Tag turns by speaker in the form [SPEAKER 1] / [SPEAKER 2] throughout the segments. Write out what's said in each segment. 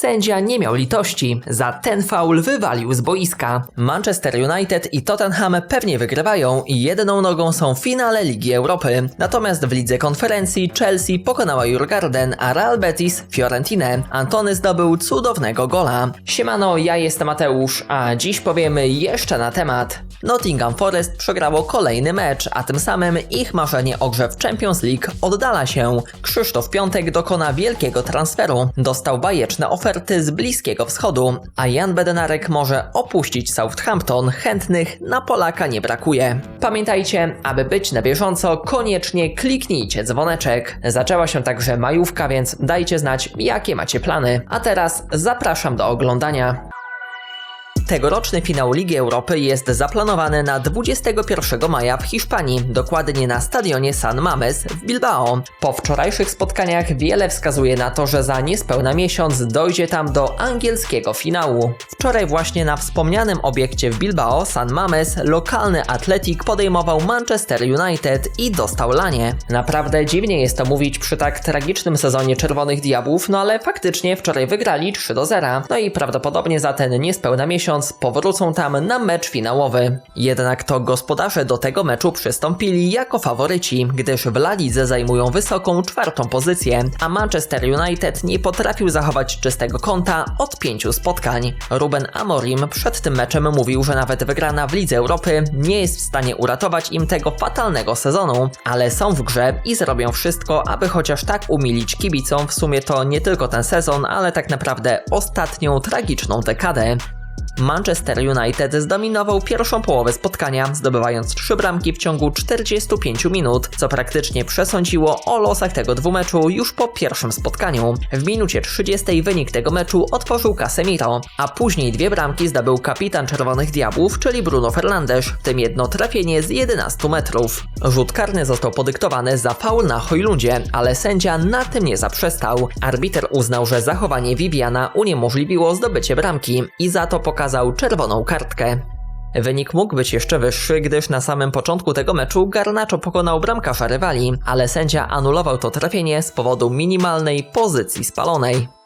[SPEAKER 1] Sędzia nie miał litości, za ten faul wywalił z boiska. Manchester United i Tottenham pewnie wygrywają i jedną nogą są w finale Ligi Europy. Natomiast w lidze konferencji Chelsea pokonała Jurgarden, a Real Betis Fiorentinę. Antony zdobył cudownego gola. Siemano, ja jestem Mateusz, a dziś powiemy jeszcze na temat. Nottingham Forest przegrało kolejny mecz, a tym samym ich marzenie o grze w Champions League oddala się. Krzysztof Piątek dokona wielkiego transferu. Dostał bajeczne oferty z Bliskiego Wschodu, a Jan Bednarek może opuścić Southampton. Chętnych na Polaka nie brakuje. Pamiętajcie, aby być na bieżąco, koniecznie kliknijcie dzwoneczek. Zaczęła się także majówka, więc dajcie znać, jakie macie plany. A teraz zapraszam do oglądania. Tegoroczny finał Ligi Europy jest zaplanowany na 21 maja w Hiszpanii, dokładnie na stadionie San Mames w Bilbao. Po wczorajszych spotkaniach wiele wskazuje na to, że za niespełna miesiąc dojdzie tam do angielskiego finału. Wczoraj właśnie na wspomnianym obiekcie w Bilbao San Mames lokalny Atletik podejmował Manchester United i dostał lanie. Naprawdę dziwnie jest to mówić przy tak tragicznym sezonie Czerwonych Diabłów, no ale faktycznie wczoraj wygrali 3 do 0. No i prawdopodobnie za ten niespełna miesiąc powrócą tam na mecz finałowy. Jednak to gospodarze do tego meczu przystąpili jako faworyci, gdyż w La Lidze zajmują wysoką czwartą pozycję, a Manchester United nie potrafił zachować czystego konta od pięciu spotkań. Ruben Amorim przed tym meczem mówił, że nawet wygrana w Lidze Europy nie jest w stanie uratować im tego fatalnego sezonu, ale są w grze i zrobią wszystko, aby chociaż tak umilić kibicom w sumie to nie tylko ten sezon, ale tak naprawdę ostatnią tragiczną dekadę. Manchester United zdominował pierwszą połowę spotkania, zdobywając trzy bramki w ciągu 45 minut, co praktycznie przesądziło o losach tego dwumeczu już po pierwszym spotkaniu. W minucie 30 wynik tego meczu otworzył Casemiro, a później dwie bramki zdobył kapitan Czerwonych Diabłów, czyli Bruno Fernandes, w tym jedno trafienie z 11 metrów. Rzut karny został podyktowany za faul na Hojlundzie, ale sędzia na tym nie zaprzestał. Arbiter uznał, że zachowanie Viviana uniemożliwiło zdobycie bramki i za to pokazał czerwoną kartkę. Wynik mógł być jeszcze wyższy, gdyż na samym początku tego meczu Garnacho pokonał bramkarza rywali, ale sędzia anulował to trafienie z powodu minimalnej pozycji spalonej.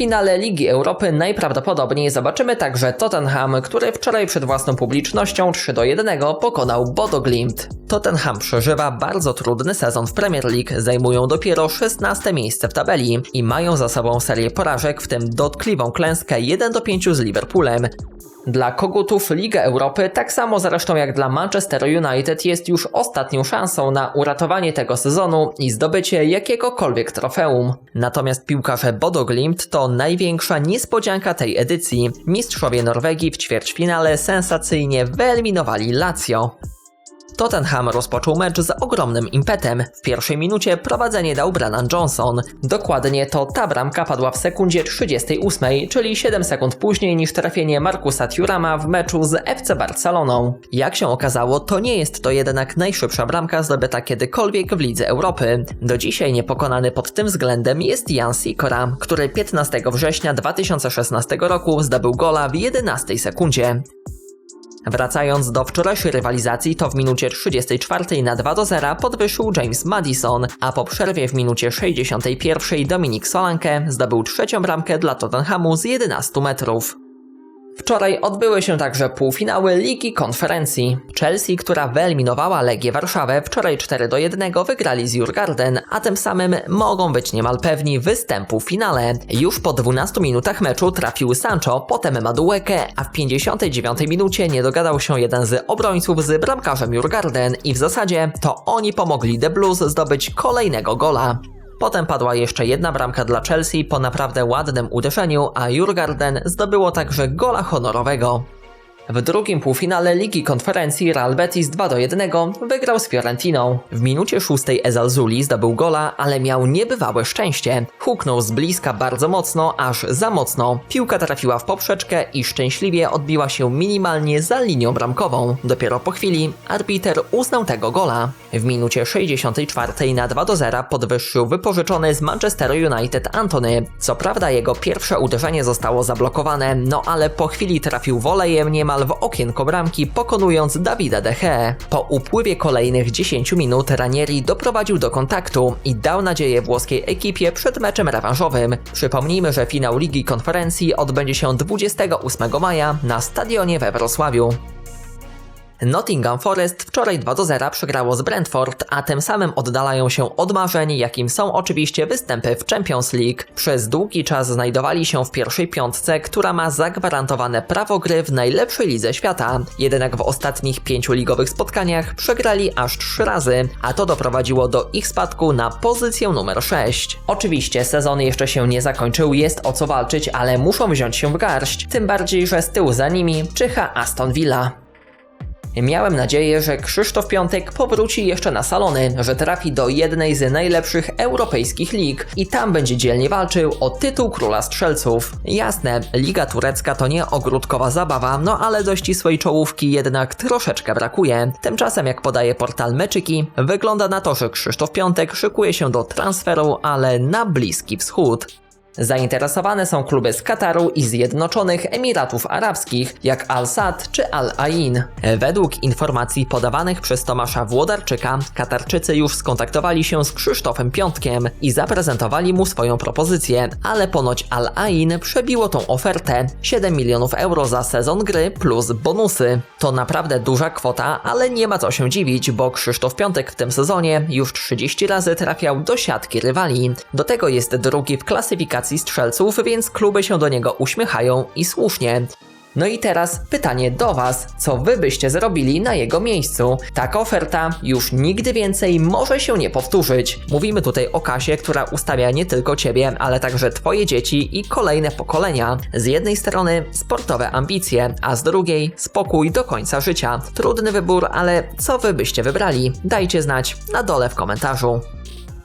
[SPEAKER 1] Finale Ligi Europy najprawdopodobniej zobaczymy także Tottenham, który wczoraj przed własną publicznością 3 do 1 pokonał Bodo Glimt. Tottenham przeżywa bardzo trudny sezon w Premier League, zajmują dopiero 16 miejsce w tabeli i mają za sobą serię porażek, w tym dotkliwą klęskę 1 do 5 z Liverpoolem. Dla kogutów Liga Europy, tak samo zresztą jak dla Manchester United, jest już ostatnią szansą na uratowanie tego sezonu i zdobycie jakiegokolwiek trofeum. Natomiast piłkarze Bodo Glimt to największa niespodzianka tej edycji. Mistrzowie Norwegii w ćwierćfinale sensacyjnie wyeliminowali Lazio. Tottenham rozpoczął mecz z ogromnym impetem. W pierwszej minucie prowadzenie dał Brennan Johnson. Dokładnie to ta bramka padła w sekundzie 38, czyli 7 sekund później niż trafienie Markusa Thurama w meczu z FC Barceloną. Jak się okazało, to nie jest to jednak najszybsza bramka zdobyta kiedykolwiek w Lidze Europy. Do dzisiaj niepokonany pod tym względem jest Jan Sikora, który 15 września 2016 roku zdobył gola w 11 sekundzie. Wracając do wczorajszej rywalizacji, to w minucie 34 na 2 do 0 podwyższył James Madison, a po przerwie w minucie 61 Dominik Solanke zdobył trzecią bramkę dla Tottenhamu z 11 metrów. Wczoraj odbyły się także półfinały Ligi Konferencji. Chelsea, która wyeliminowała Legię Warszawę, wczoraj 4 do 1 wygrali z Jurgarden, a tym samym mogą być niemal pewni występu w finale. Już po 12 minutach meczu trafił Sancho, potem Madueke, a w 59 minucie nie dogadał się jeden z obrońców z bramkarzem Jurgarden i w zasadzie to oni pomogli The Blues zdobyć kolejnego gola. Potem padła jeszcze jedna bramka dla Chelsea po naprawdę ładnym uderzeniu, a Jurgarden zdobyło także gola honorowego. W drugim półfinale Ligi Konferencji Real Betis 2 do 1 wygrał z Fiorentiną. W minucie szóstej Ezal Zuli zdobył gola, ale miał niebywałe szczęście. Huknął z bliska bardzo mocno, aż za mocno. Piłka trafiła w poprzeczkę i szczęśliwie odbiła się minimalnie za linią bramkową. Dopiero po chwili arbiter uznał tego gola. W minucie 64 na 2 do 0 podwyższył wypożyczony z Manchester United Antony. Co prawda jego pierwsze uderzenie zostało zablokowane, no ale po chwili trafił wolejem niemal Real w okienko bramki, pokonując Davida De Gea. Po upływie kolejnych 10 minut Ranieri doprowadził do kontaktu i dał nadzieję włoskiej ekipie przed meczem rewanżowym. Przypomnijmy, że finał Ligi Konferencji odbędzie się 28 maja na stadionie we Wrocławiu. Nottingham Forest wczoraj 2 do 0 przegrało z Brentford, a tym samym oddalają się od marzeń, jakim są oczywiście występy w Champions League. Przez długi czas znajdowali się w pierwszej piątce, która ma zagwarantowane prawo gry w najlepszej lidze świata. Jednak w ostatnich pięciu ligowych spotkaniach przegrali aż trzy razy, a to doprowadziło do ich spadku na pozycję numer 6. Oczywiście sezon jeszcze się nie zakończył, jest o co walczyć, ale muszą wziąć się w garść, tym bardziej, że z tyłu za nimi czyha Aston Villa. Miałem nadzieję, że Krzysztof Piątek powróci jeszcze na salony, że trafi do jednej z najlepszych europejskich lig i tam będzie dzielnie walczył o tytuł króla strzelców. Jasne, Liga Turecka to nie ogródkowa zabawa, no ale do ścisłej czołówki jednak troszeczkę brakuje. Tymczasem, jak podaje portal Meczyki, wygląda na to, że Krzysztof Piątek szykuje się do transferu, ale na Bliski Wschód. Zainteresowane są kluby z Kataru i Zjednoczonych Emiratów Arabskich, jak Al-Sad czy Al-Ain. Według informacji podawanych przez Tomasza Włodarczyka, Katarczycy już skontaktowali się z Krzysztofem Piątkiem i zaprezentowali mu swoją propozycję, ale ponoć Al-Ain przebiło tą ofertę 7 milionów euro za sezon gry plus bonusy. To naprawdę duża kwota, ale nie ma co się dziwić, bo Krzysztof Piątek w tym sezonie już 30 razy trafiał do siatki rywali. Do tego jest drugi w klasyfikacji strzelców, więc kluby się do niego uśmiechają i słusznie. No i teraz pytanie do Was, co Wy byście zrobili na jego miejscu? Taka oferta już nigdy więcej może się nie powtórzyć. Mówimy tutaj o kasie, która ustawia nie tylko Ciebie, ale także Twoje dzieci i kolejne pokolenia. Z jednej strony sportowe ambicje, a z drugiej spokój do końca życia. Trudny wybór, ale co Wy byście wybrali? Dajcie znać na dole w komentarzu.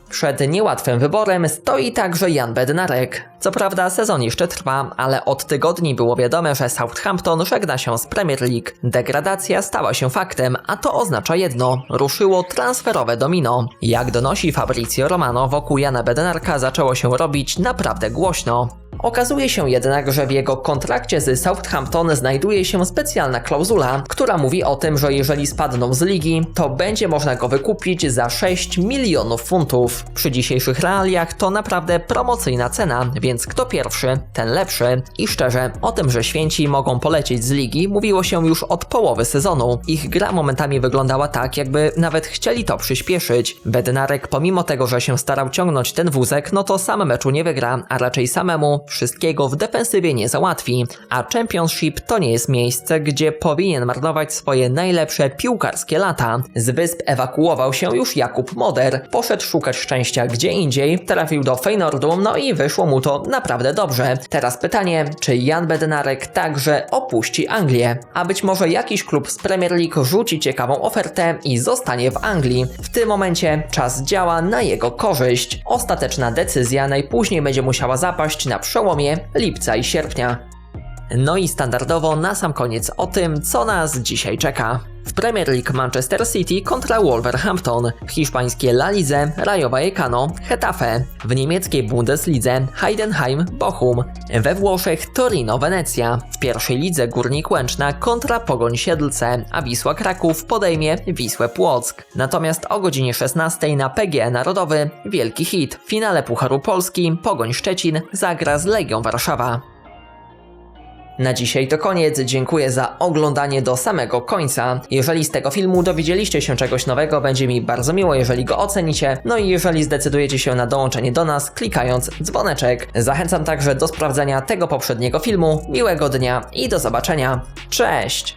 [SPEAKER 1] Przed niełatwym wyborem stoi także Jan Bednarek. Co prawda sezon jeszcze trwa, ale od tygodni było wiadome, że Southampton żegna się z Premier League. Degradacja stała się faktem, a to oznacza jedno – ruszyło transferowe domino. Jak donosi Fabrizio Romano, wokół Jana Bednarka zaczęło się robić naprawdę głośno. Okazuje się jednak, że w jego kontrakcie z Southampton znajduje się specjalna klauzula, która mówi o tym, że jeżeli spadną z ligi, to będzie można go wykupić za 6 milionów funtów. Przy dzisiejszych realiach to naprawdę promocyjna cena, więc kto pierwszy, ten lepszy. I szczerze, o tym, że święci mogą polecieć z ligi, mówiło się już od połowy sezonu. Ich gra momentami wyglądała tak, jakby nawet chcieli to przyspieszyć. Bednarek, pomimo tego, że się starał ciągnąć ten wózek, no to sam meczu nie wygra, a raczej samemu wszystkiego w defensywie nie załatwi, a Championship to nie jest miejsce, gdzie powinien marnować swoje najlepsze piłkarskie lata. Z wysp ewakuował się już Jakub Moder, poszedł szukać szczęścia gdzie indziej, trafił do Feynordu, no i wyszło mu to naprawdę dobrze. Teraz pytanie, czy Jan Bednarek także opuści Anglię? A być może jakiś klub z Premier League rzuci ciekawą ofertę i zostanie w Anglii. W tym momencie czas działa na jego korzyść. Ostateczna decyzja najpóźniej będzie musiała zapaść na przełomie lipca i sierpnia. No i standardowo na sam koniec o tym, co nas dzisiaj czeka. W Premier League Manchester City kontra Wolverhampton, w hiszpańskiej La Lize Rayo Vallecano, Getafe, w niemieckiej Bundeslidze Heidenheim, Bochum, we Włoszech Torino, Wenecja, w pierwszej lidze Górnik Łęczna kontra Pogoń Siedlce, a Wisła Kraków podejmie Wisłę Płock. Natomiast o godzinie 16 na PGE Narodowy wielki hit. W finale Pucharu Polski Pogoń Szczecin zagra z Legią Warszawa. Na dzisiaj to koniec, dziękuję za oglądanie do samego końca. Jeżeli z tego filmu dowiedzieliście się czegoś nowego, będzie mi bardzo miło, jeżeli go ocenicie. No i jeżeli zdecydujecie się na dołączenie do nas, klikając dzwoneczek. Zachęcam także do sprawdzenia tego poprzedniego filmu. Miłego dnia i do zobaczenia. Cześć!